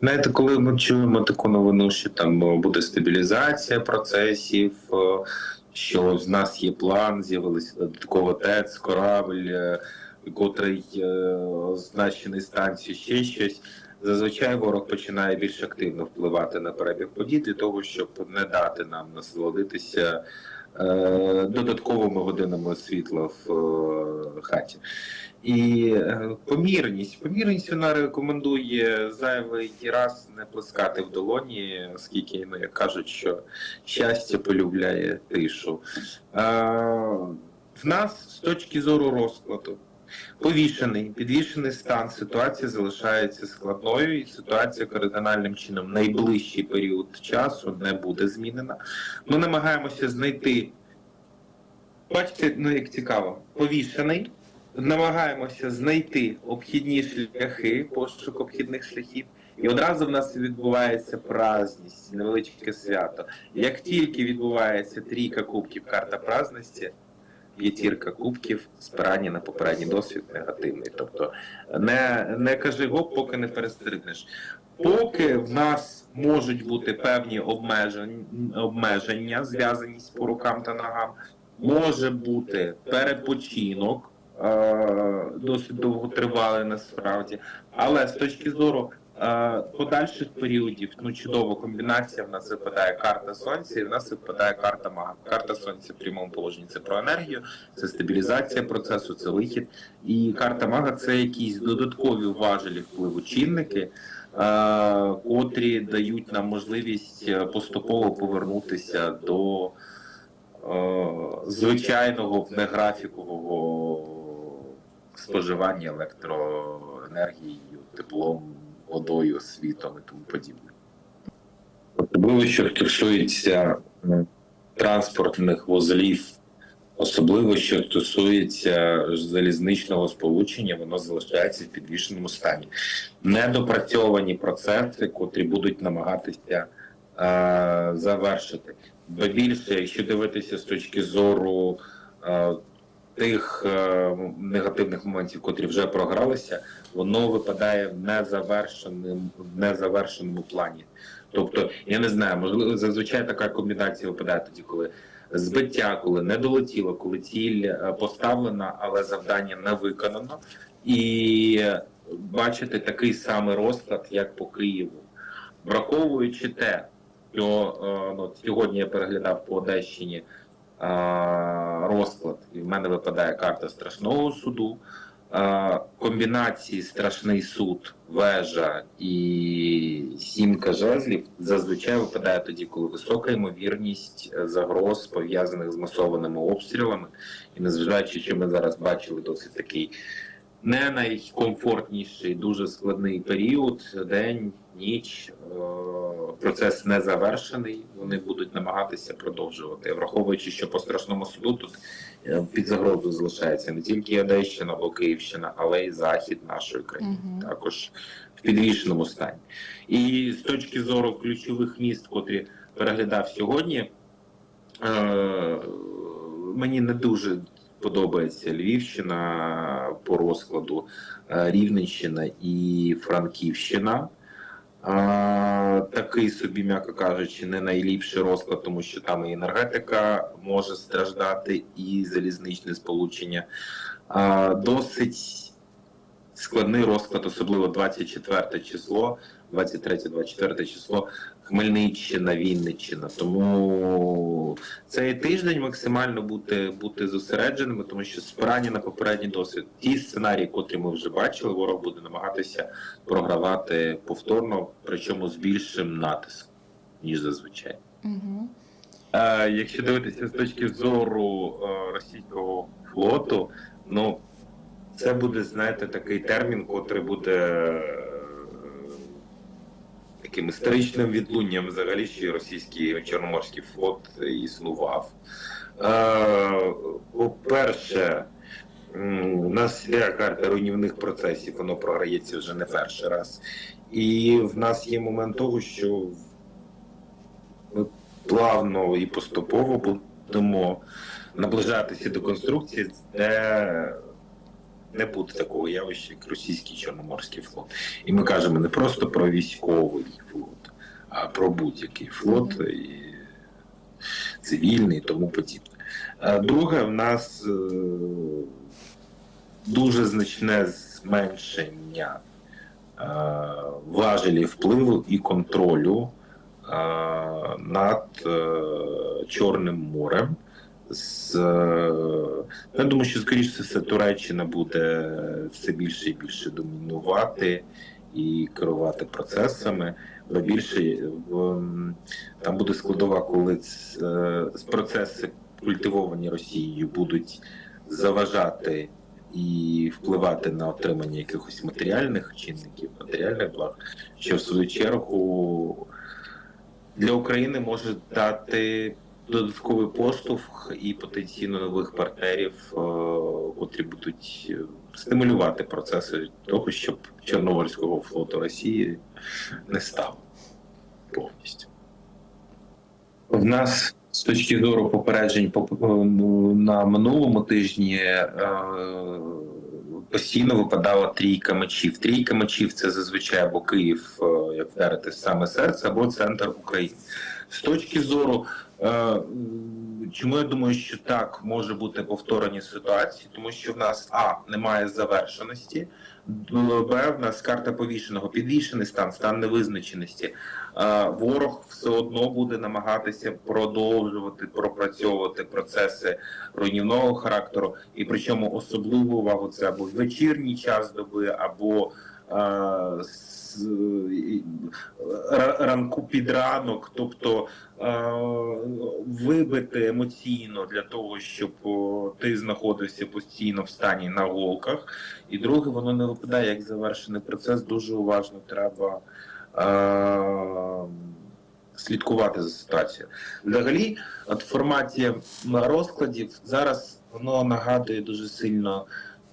Знаєте, коли ми чуємо таку новину, що там е, буде стабілізація процесів, е, що в нас є план, з'явилися додатково ТЕЦ, корабль, е, котрий е, означений станцію, ще щось. Зазвичай ворог починає більш активно впливати на перебіг подій для того, щоб не дати нам насолодитися е, додатковими годинами світла в е, хаті. І е, помірність. Помірність вона рекомендує зайвий раз не плескати в долоні, оскільки ну, як кажуть, що щастя полюбляє тишу. Е, в нас з точки зору розкладу. Повішений, підвішений стан, ситуація залишається складною, і ситуація кардинальним чином найближчий період часу не буде змінена. Ми намагаємося знайти, бачите, ну як цікаво, повішений, намагаємося знайти обхідні шляхи, пошук обхідних шляхів, і одразу в нас відбувається праздність, невеличке свято. Як тільки відбувається трійка кубків, карта праздності, п'ятірка кубків, спирання на попередній досвід негативний. Тобто не, не кажи гоп, поки не перестрибнеш. Поки в нас можуть бути певні обмеження, обмеження зв'язані з по рукам та ногам, може бути перепочинок, е, досить довготривалий насправді, але з точки зору е, подальших періодів, ну чудова комбінація. В нас випадає карта сонця, і в нас випадає карта мага. Карта сонця в прямому положенні це про енергію, це стабілізація процесу, це вихід. І карта мага це якісь додаткові важелі впливу чинники, е, котрі дають нам можливість поступово повернутися до е, звичайного внеграфікового споживання електроенергією, теплом, водою, світом і тому подібне. Особливо, що стосується транспортних вузлів, особливо, що стосується залізничного сполучення, воно залишається в підвішеному стані. Недопрацьовані процеси, котрі будуть намагатися е, завершити. Бо більше, якщо дивитися з точки зору е, тих е, негативних моментів, котрі вже програлися, воно випадає в незавершеному, в незавершеному плані. Тобто, я не знаю, можливо, зазвичай така комбінація випадає тоді, коли збиття, коли не долетіло, коли ціль е, поставлена, але завдання не виконано, і бачите такий самий розклад, як по Києву, враховуючи те, що е, ну, сьогодні я переглядав по Одещині розклад, і в мене випадає карта страшного суду. Е, Комбінації страшний суд, вежа і сімка жезлів зазвичай випадає тоді, коли висока ймовірність е, загроз пов'язаних з масованими обстрілами, і незважаючи, що ми зараз бачили досить такий не найкомфортніший, дуже складний період, день, ніч. е, Процес не завершений. Вони будуть намагатися продовжувати, враховуючи, що по страшному суду тут е, під загрозою залишається не тільки Одещина або Київщина, але й захід нашої країни, Мгм. також в підвішеному стані. І з точки зору ключових міст, котрі переглядав сьогодні, е, мені не дуже подобається Львівщина по розкладу, е, Рівненщина і Франківщина. Такий собі, м'яко кажучи, не найліпший розклад, тому що там і енергетика може страждати, і залізничне сполучення. Досить складний розклад, особливо 24 число, 23-24 число, Хмельниччина, Вінниччина. Тому цей тиждень максимально бути, бути зосередженими, тому що спирання на попередній досвід, ті сценарії, котрі ми вже бачили, ворог буде намагатися програвати повторно, причому з більшим натиском, ніж зазвичай. Угу. Якщо дивитися з точки зору е, російського флоту, ну це буде, знаєте, такий термін, котрий буде е, таким історичним відлунням взагалі, що російський чорноморський флот існував. Е, по-перше, у нас іде карта руйнівних процесів, воно програється вже не перший раз. І в нас є момент того, що ми плавно і поступово будемо наближатися до конструкції, де Не буде такого явища, як російський чорноморський флот. І ми кажемо не просто про військовий флот, а про будь-який флот і цивільний і тому подібне. Е, Друге, в нас е, дуже значне зменшення е, важелів впливу і контролю над Чорним морем. З, е, я думаю, що скоріше все Туреччина буде все більше і більше домінувати і керувати процесами. Бо більше там буде складова, коли е, процеси культивовані Росією будуть заважати і впливати на отримання якихось матеріальних чинників, матеріальних благ, що в свою чергу для України може дати додатковий поштовх і потенційно нових партнерів, е, котрі будуть е, стимулювати процеси того, щоб Чорноморського флоту Росії не стало повністю. В нас з точки зору попереджень ну, на минулому тижні е, постійно випадала трійка мечів. Трійка мечів це зазвичай або Київ, е, як вдарити саме серце, або центр України. З точки зору, е, чому я думаю, що так може бути повторені ситуації, тому що в нас а немає завершеності, б в нас карта повішеного, підвішений стан, стан невизначеності. Е, Ворог все одно буде намагатися продовжувати пропрацьовувати процеси руйнівного характеру, і причому особливу увагу це або в вечірній час доби, або е, ранку під ранок, тобто вибити емоційно для того, щоб ти знаходився постійно в стані на голках. І друге, воно не випадає як завершений процес. Дуже уважно треба слідкувати за ситуацією. Взагалі, от форматі розкладів зараз воно нагадує дуже сильно.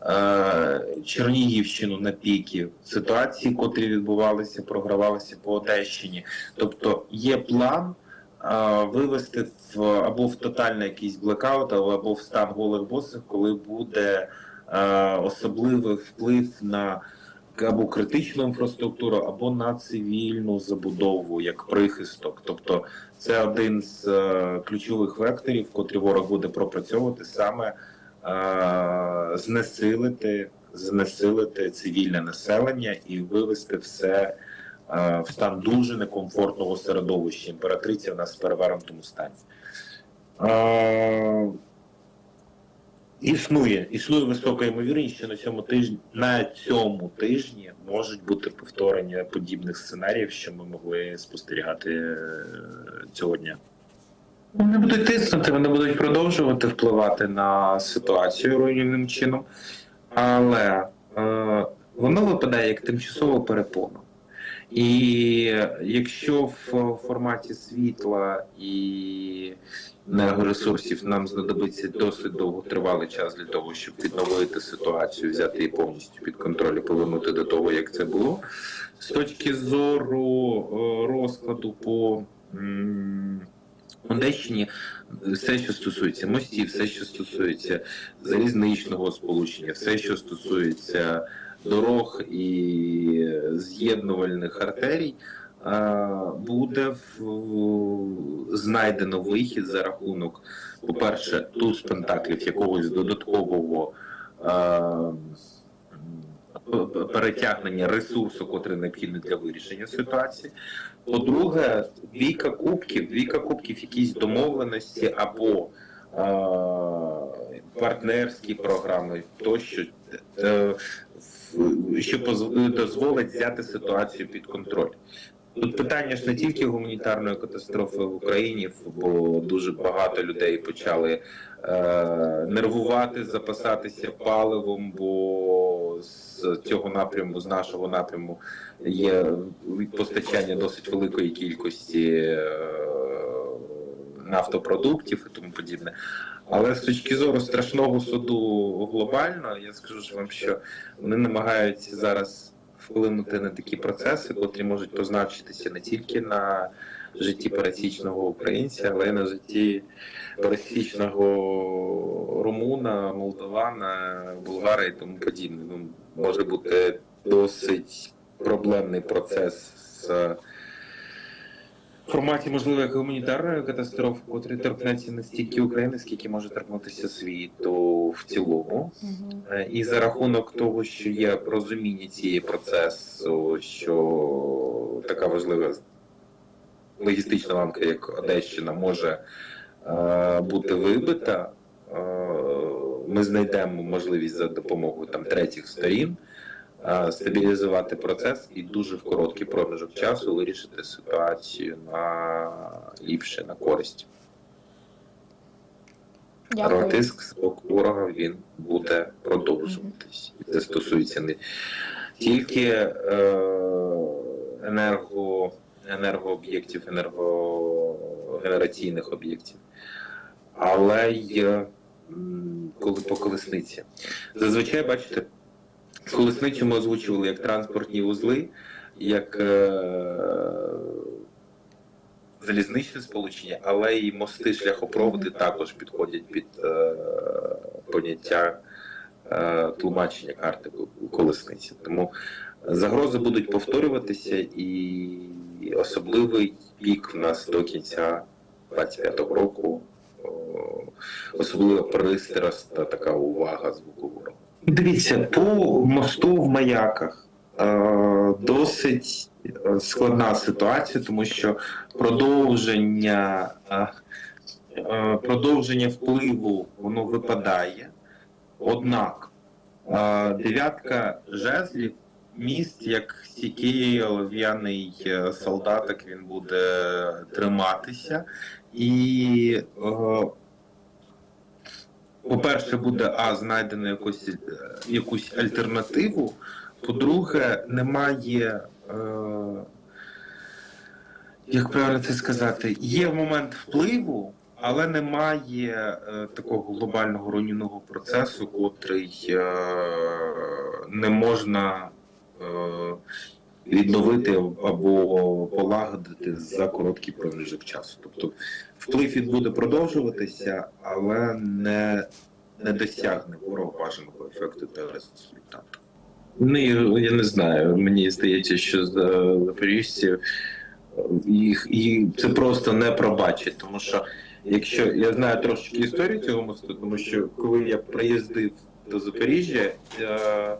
Е, Чернігівщину на піки ситуації, котрі відбувалися, програвалися по Одещині. Тобто є план е, вивести в або в тотальний якийсь блекаут, або в стан голих босих, коли буде е, особливий вплив на або критичну інфраструктуру, або на цивільну забудову як прихисток. Тобто це один з ключових векторів, котрі ворог буде пропрацьовувати саме знесилити, знесилити цивільне населення і вивести все е, в стан дуже некомфортного середовища. Імператриця в нас в перевернутому стані. Е, Існує, існує висока ймовірність, що на цьому тижні на цьому тижні можуть бути повторення подібних сценаріїв, що ми могли спостерігати е, цього дня. Вони будуть тиснути, вони будуть продовжувати впливати на ситуацію руйнівним чином, але е, воно випадає як тимчасова перепона. І якщо в форматі світла і енергоресурсів нам знадобиться досить довготривалий час для того, щоб відновити ситуацію, взяти її повністю під контроль і повернути до того, як це було. З точки зору е, розкладу по Одещині, все, що стосується мостів, все, що стосується залізничного сполучення, все, що стосується дорог і з'єднувальних артерій, буде знайдено вихід за рахунок, по-перше, туз пентаклів якогось додаткового перетягнення ресурсу, котрий необхідний для вирішення ситуації. По-друге, двійка кубків, двійка кубків, якісь домовленості або е, партнерські програми, тощо, е, що дозволить взяти ситуацію під контроль. Тут питання ж не тільки гуманітарної катастрофи в Україні, бо дуже багато людей почали е, нервувати, запасатися паливом, бо з цього напряму, з нашого напряму, є постачання досить великої кількості е, нафтопродуктів і тому подібне. Але з точки зору страшного суду глобально, я скажу ж вам, що вони намагаються зараз вплинути на такі процеси, котрі можуть позначитися не тільки на житті пересічного українця, але й на житті пересічного румуна, молдавана, булгара і тому подібне. Ну, може бути досить проблемний процес з в форматі можливої гуманітарної катастрофи, котрий торкнеться не стільки України, скільки може торкнутися світу в цілому. Е, І за рахунок того, що є розуміння цієї процесу, що така важлива логістична ланка, як Одещина, може е, бути вибита, е, ми знайдемо можливість за допомогою там третіх сторін е, стабілізувати процес і дуже в короткий проміжок часу вирішити ситуацію на ліпше, на користь. Але тиск з боку ворога він буде продовжуватись. І Це стосується не тільки е, енерго, енергооб'єктів, енергогенераційних об'єктів, але й коли по колесниці. Зазвичай, бачите, колесницю ми озвучували як транспортні вузли, як е, залізничне сполучення, але і мости шляхопроводи також підходять під е, поняття е, тлумачення карти колесниці. Тому загрози будуть повторюватися, і особливий пік в нас до кінця 25-го року. Особливо пристраст та така увага з боку ворога. Дивіться, по мосту в маяках е, досить е, складна ситуація, тому що продовження, е, продовження впливу воно випадає. Однак дев'ятка жезлів, міст, як стійкий олов'яний е, солдатик, він буде триматися. І, е, по-перше, буде а, знайдено якусь, е, якусь альтернативу. По-друге, немає. Як правильно це сказати, є момент впливу, але немає е, такого глобального руйнівного процесу, котрий е, не можна відновити або полагодити за короткий проміжок часу. Тобто вплив він буде продовжуватися, але не, не досягне ворог бажаного ефекту та результату. Ну, я не знаю. Мені здається, що за запоріжців їх і це просто не пробачить, тому що якщо я знаю трошки історію цього мосту, тому що коли я приїздив до Запоріжжя е,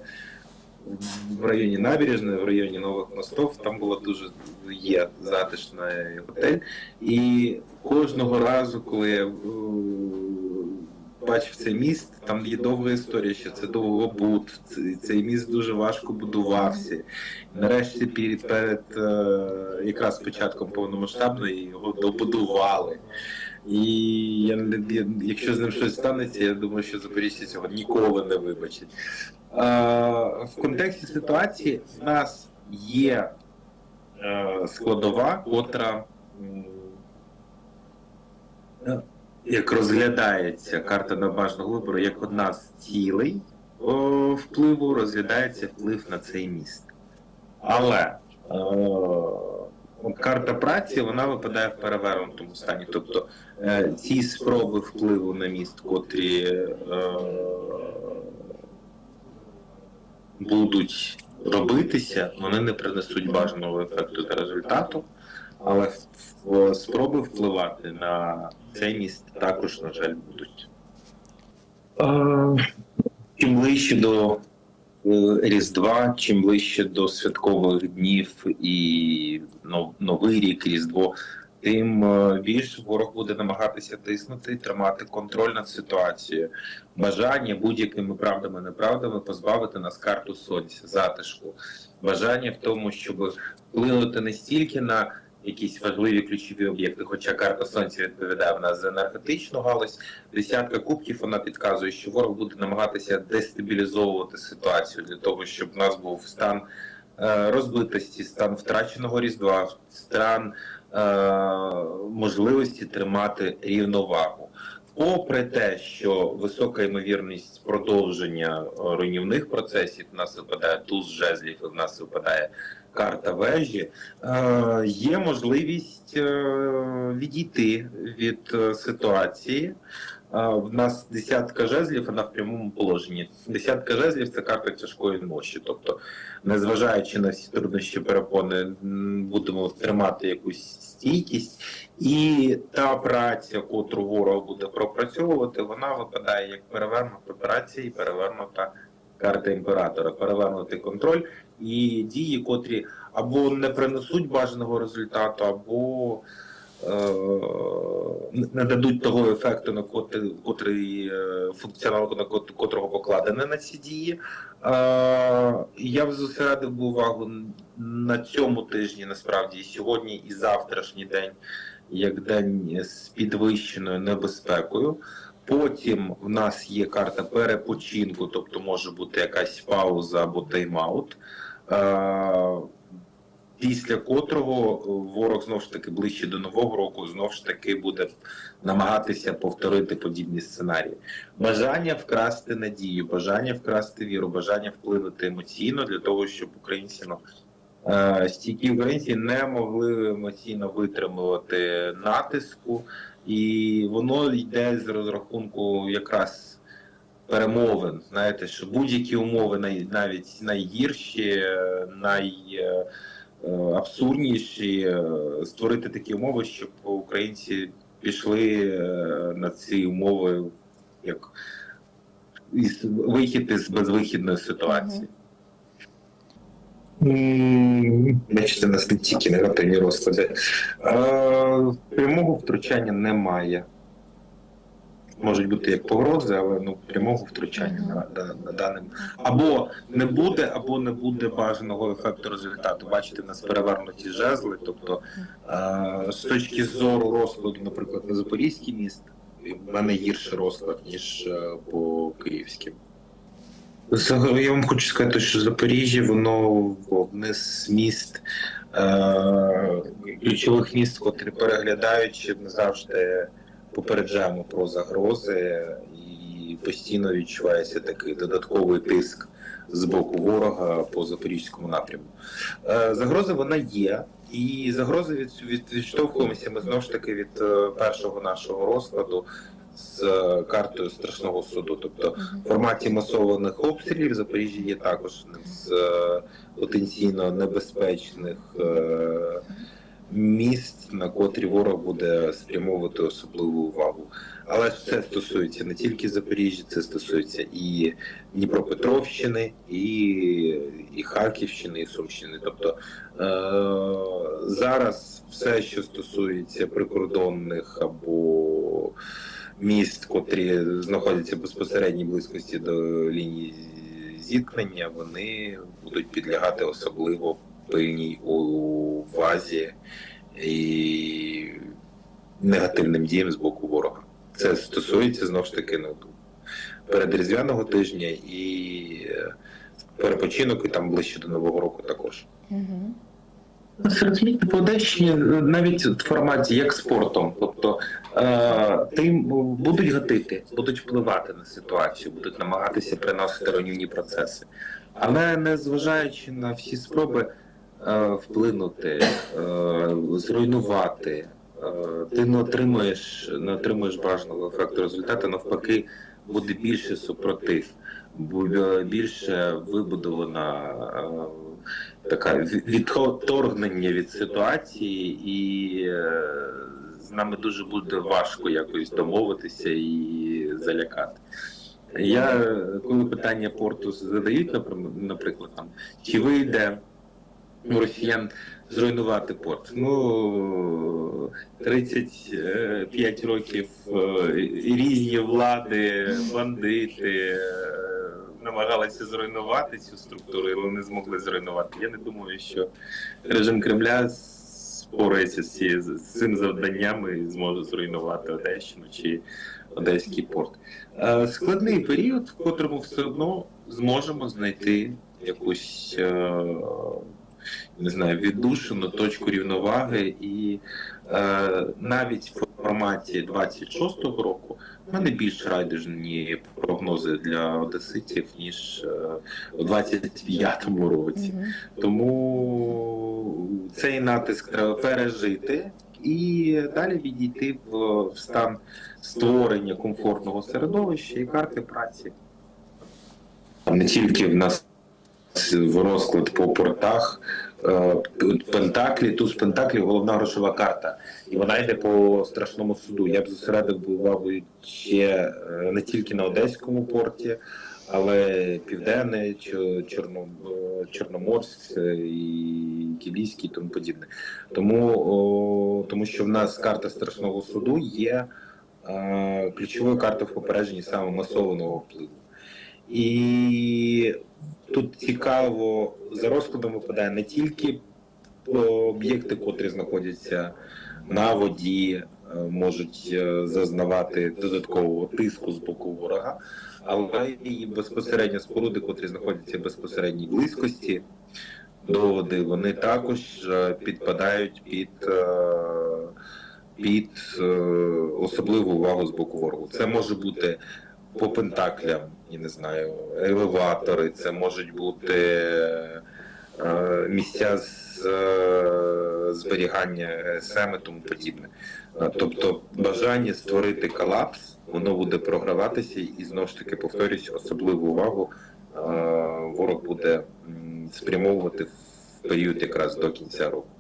в районі набережної, в районі нових мостів, там було дуже є затишний готель, і кожного разу, коли я е, бачив цей міст, там є довга історія, що це довгобуд, цей, міст дуже важко будувався. Нарешті перед, перед е, якраз початком повномасштабної його добудували. І я, якщо з ним щось станеться, я думаю, що Запоріжжя цього ніколи не вибачить. Е, в контексті ситуації в нас є е, складова, котра як розглядається карта набажного вибору як одна з цілей впливу, розглядається вплив на цей міст. Але е, карта праці вона випадає в перевернутому стані. Тобто ці спроби впливу на міст, котрі будуть робитися, вони не принесуть бажаного ефекту та результату. Але спроби впливати на цей міст також, на жаль, будуть. Чим ближче до е, Різдва, чим ближче до святкових днів і Новий рік, Різдво, тим е, більше ворог буде намагатися тиснути, тримати контроль над ситуацією, бажання будь-якими правдами неправдами позбавити нас карту сонця, затишку, бажання в тому, щоб вплинути не стільки на якісь важливі ключові об'єкти, хоча карта сонця відповідає в нас за енергетичну галузь, десятка кубків вона підказує, що ворог буде намагатися дестабілізовувати ситуацію для того, щоб в нас був стан е, розбитості, стан втраченого різдва, стан можливості тримати рівновагу. попри те, що висока ймовірність продовження е, руйнівних процесів, в нас випадає туз жезлів, в нас випадає карта вежі, е, є можливість е, відійти від е, ситуації. В нас десятка жезлів, вона в прямому положенні. Десятка жезлів це карта тяжкої мощі. Тобто, незважаючи на всі труднощі перепони, будемо тримати якусь стійкість, і та праця, котру ворог буде пропрацьовувати, вона випадає як перевернута праця і перевернута карта імператора, перевернутий контроль і дії, котрі або не принесуть бажаного результату, або не дадуть того ефекту, на котрий, котрий е, функціонал на котрого покладене на ці дії. Я б зосередив би увагу на цьому тижні, насправді, сьогодні, і завтрашній день, як день з підвищеною небезпекою. Потім в нас є карта перепочинку, тобто може бути якась пауза або тайм-аут. Е, після котрого ворог знов ж таки ближче до нового року знов ж таки буде намагатися повторити подібні сценарії. Бажання вкрасти надію, бажання вкрасти віру, бажання вплинути емоційно для того, щоб українці ну, е, стійкі українці не могли емоційно витримувати натиску, і воно йде з розрахунку якраз перемовин. Знаєте, що будь-які умови, навіть найгірші, е, най е, е, абсурдніші, е, створити такі умови, щоб українці пішли е, на ці умови як вихід із безвихідної ситуації. Бачите, нас не тільки негативні розклади. Е, Прямого втручання немає. Можуть бути як погрози, але ну прямого втручання на, на, на даним або не буде, або не буде бажаного ефекту результату. Бачите, в нас перевернуті жезли. Тобто е, з точки зору розкладу, наприклад, на Запорізький міст, в мене гірший розклад, ніж е, по київським. Я вам хочу сказати, що Запоріжжя, воно одне з міст, е, ключових міст, котрі переглядаючи, ми завжди попереджаємо про загрози, і постійно відчувається такий додатковий тиск з боку ворога по запорізькому напрямку. Е, загроза вона є, і загрози від, від відштовхуємося ми знову ж таки від е, першого нашого розкладу з е, картою страшного суду. Тобто в форматі масованих обстрілів Запоріжжя є також з потенційно небезпечних міст, на котрі ворог буде спрямовувати особливу увагу. Але ж це стосується не тільки Запоріжжя, це стосується і Дніпропетровщини, і, і Харківщини, і Сумщини. Тобто е, зараз все, що стосується прикордонних або міст, котрі знаходяться в безпосередній близькості до лінії зіткнення, вони будуть підлягати особливо пильній увазі і негативним діям з боку ворога. Це стосується знову ж таки ну, передріздвяного тижня і е, перепочинок, і там ближче до Нового року також. Мгм. Серед по Одещині навіть в форматі як спортом. Тобто е, тим будуть гатити, будуть впливати на ситуацію, будуть намагатися приносити руйнівні процеси. Але не зважаючи на всі спроби е, вплинути, е, зруйнувати, е, ти не отримуєш, не отримуєш бажаного ефекту результату, навпаки, буде більше супротив, буде більше вибудована. Е, така відторгнення від ситуації, і е, з нами дуже буде важко якось домовитися і залякати. Я коли питання порту задають, наприклад, там чи вийде росіян зруйнувати порт? Ну 35 років е, різні влади, бандити. е, намагалися зруйнувати цю структуру, але не змогли зруйнувати. Я не думаю, що режим Кремля спорається з, цим завданням і зможе зруйнувати Одещину чи Одеський порт. Е, Складний період, в котрому все одно зможемо знайти якусь не знаю, віддушену точку рівноваги, і е, навіть в форматі 26-го року в мене більш райдужні прогнози для одеситів, ніж е, у 25-му році. Мгм. Тому цей натиск треба пережити і далі відійти в, в стан створення комфортного середовища і карти праці. Не тільки в нас в розклад по портах. е, Пентаклі, туз Пентаклі головна грошова карта. І вона йде по страшному суду. Я б зосередив увагу ще е, не тільки на Одеському порті, але Південне, Чо- Чорно, е, Чорноморськ і Кілійський і тому подібне. Тому, о, тому що в нас карта страшного суду є е, ключовою картою в попередженні саме масованого впливу. І тут цікаво за розкладом випадає не тільки об'єкти, котрі знаходяться на воді, е, можуть е, зазнавати додаткового тиску з боку ворога, але і безпосередньо споруди, котрі знаходяться в безпосередній близькості до води, вони також е, підпадають під, під особливу увагу з боку ворогу. Це може бути по пентаклям, я не знаю, елеватори, це можуть бути е, місця з е, зберігання СМ і тому подібне. Е, Тобто бажання створити колапс, воно буде програватися і знову ж таки повторюсь, особливу увагу ворог буде спрямовувати в період якраз до кінця року.